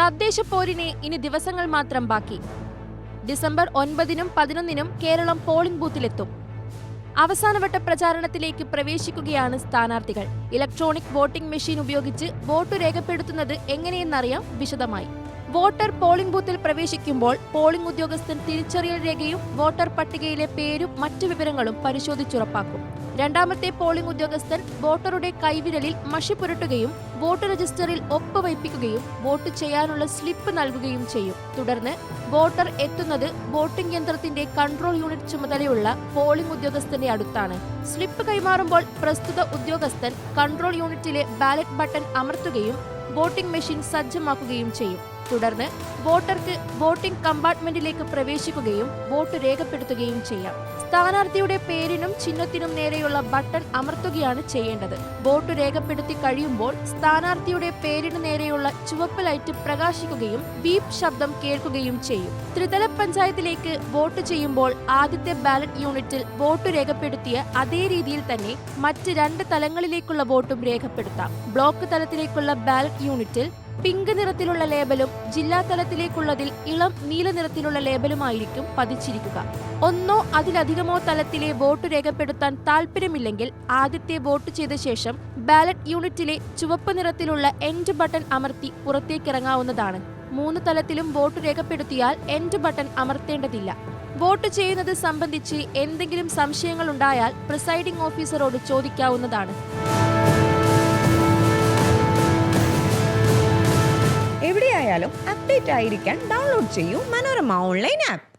തദ്ദേശ പോരിനെ ഇനി ദിവസങ്ങൾ മാത്രം ബാക്കി. ഡിസംബർ ഒൻപതിനും പതിനൊന്നിനും കേരളം പോളിംഗ് ബൂത്തിലെത്തും. അവസാനവട്ട പ്രചാരണത്തിലേക്ക് പ്രവേശിക്കുകയാണ് സ്ഥാനാർത്ഥികൾ. ഇലക്ട്രോണിക് വോട്ടിംഗ് മെഷീൻ ഉപയോഗിച്ച് വോട്ട് രേഖപ്പെടുത്തുന്നത് എങ്ങനെയെന്നറിയാം വിശദമായി. വോട്ടർ പോളിംഗ് ബൂത്തിൽ പ്രവേശിക്കുമ്പോൾ പോളിംഗ് ഉദ്യോഗസ്ഥൻ തിരിച്ചറിയൽ രേഖയും വോട്ടർ പട്ടികയിലെ പേരും മറ്റു വിവരങ്ങളും പരിശോധിച്ചുറപ്പാക്കും. രണ്ടാമത്തെ പോളിംഗ് ഉദ്യോഗസ്ഥൻ വോട്ടറുടെ കൈവിരലിൽ മഷി പുരട്ടുകയും വോട്ട് രജിസ്റ്ററിൽ ഒപ്പ് വയ്പ്പിക്കുകയും വോട്ട് ചെയ്യാനുള്ള സ്ലിപ്പ് നൽകുകയും ചെയ്യും. തുടർന്ന് വോട്ടർ എത്തുന്നത് വോട്ടിംഗ് യന്ത്രത്തിന്റെ കൺട്രോൾ യൂണിറ്റ് ചുമതലയുള്ള പോളിംഗ് ഉദ്യോഗസ്ഥന്റെ അടുത്താണ്. സ്ലിപ്പ് കൈമാറുമ്പോൾ പ്രസ്തുത ഉദ്യോഗസ്ഥൻ കൺട്രോൾ യൂണിറ്റിലെ ബാലറ്റ് ബട്ടൺ അമർത്തുകയും വോട്ടിംഗ് മെഷീൻ സജ്ജമാക്കുകയും ചെയ്യും. തുടർന്ന് വോട്ടർക്ക് വോട്ടിംഗ് കമ്പാർട്ട്മെന്റിലേക്ക് പ്രവേശിക്കുകയും വോട്ട് രേഖപ്പെടുത്തുകയും ചെയ്യാം. സ്ഥാനാർത്ഥിയുടെ പേരിനും ചിഹ്നത്തിനും നേരെയുള്ള ബട്ടൺ അമർത്തുകയാണ് ചെയ്യേണ്ടത്. വോട്ട് രേഖപ്പെടുത്തി കഴിയുമ്പോൾ സ്ഥാനാർത്ഥിയുടെ പേരിന് നേരെയുള്ള ചുവപ്പ് ലൈറ്റ് പ്രകാശിക്കുകയും ബീപ് ശബ്ദം കേൾക്കുകയും ചെയ്യും. ത്രിതല പഞ്ചായത്തിലേക്ക് വോട്ട് ചെയ്യുമ്പോൾ ആദ്യത്തെ ബാലറ്റ് യൂണിറ്റിൽ വോട്ട് രേഖപ്പെടുത്തിയ അതേ രീതിയിൽ തന്നെ മറ്റ് രണ്ട് തലങ്ങളിലേക്കുള്ള വോട്ടും രേഖപ്പെടുത്താം. ബ്ലോക്ക് തലത്തിലേക്കുള്ള ബാലറ്റ് യൂണിറ്റിൽ പിങ്ക് നിറത്തിലുള്ള ലേബലും ജില്ലാ തലത്തിലേക്കുള്ളതിൽ ഇളം നീല നിറത്തിലുള്ള ലേബലുമായിരിക്കും പതിച്ചിരിക്കുക. ഒന്നോ അതിലധികമോ തലത്തിലെ വോട്ട് രേഖപ്പെടുത്താൻ താല്പര്യമില്ലെങ്കിൽ ആദ്യത്തെ വോട്ട് ചെയ്ത ശേഷം ബാലറ്റ് യൂണിറ്റിലെ ചുവപ്പ് നിറത്തിലുള്ള എൻഡ് ബട്ടൺ അമർത്തി പുറത്തേക്കിറങ്ങാവുന്നതാണ്. മൂന്ന് തലത്തിലും വോട്ട് രേഖപ്പെടുത്തിയാൽ എൻഡ് ബട്ടൺ അമർത്തേണ്ടതില്ല. വോട്ട് ചെയ്യുന്നത് സംബന്ധിച്ച് എന്തെങ്കിലും സംശയങ്ങൾ ഉണ്ടായാൽ പ്രിസൈഡിംഗ് ഓഫീസറോട് ചോദിക്കാവുന്നതാണ്. എവിടെയായാലും അപ്ഡേറ്റ് ആയിരിക്കാൻ ഡൗൺലോഡ് ചെയ്യൂ മനോരമ ഓൺലൈൻ ആപ്പ്